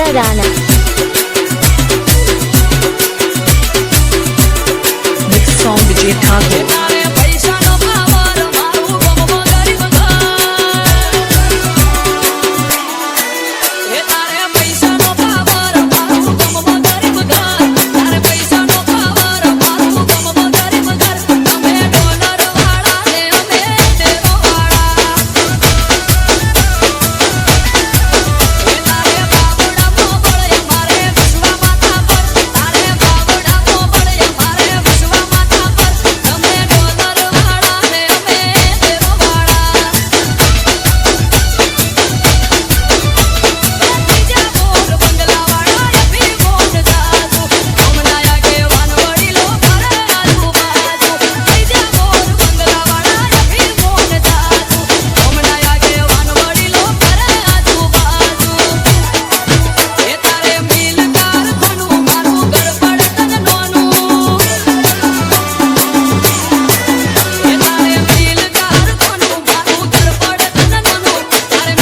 Kara Rana. Mix Song Vijay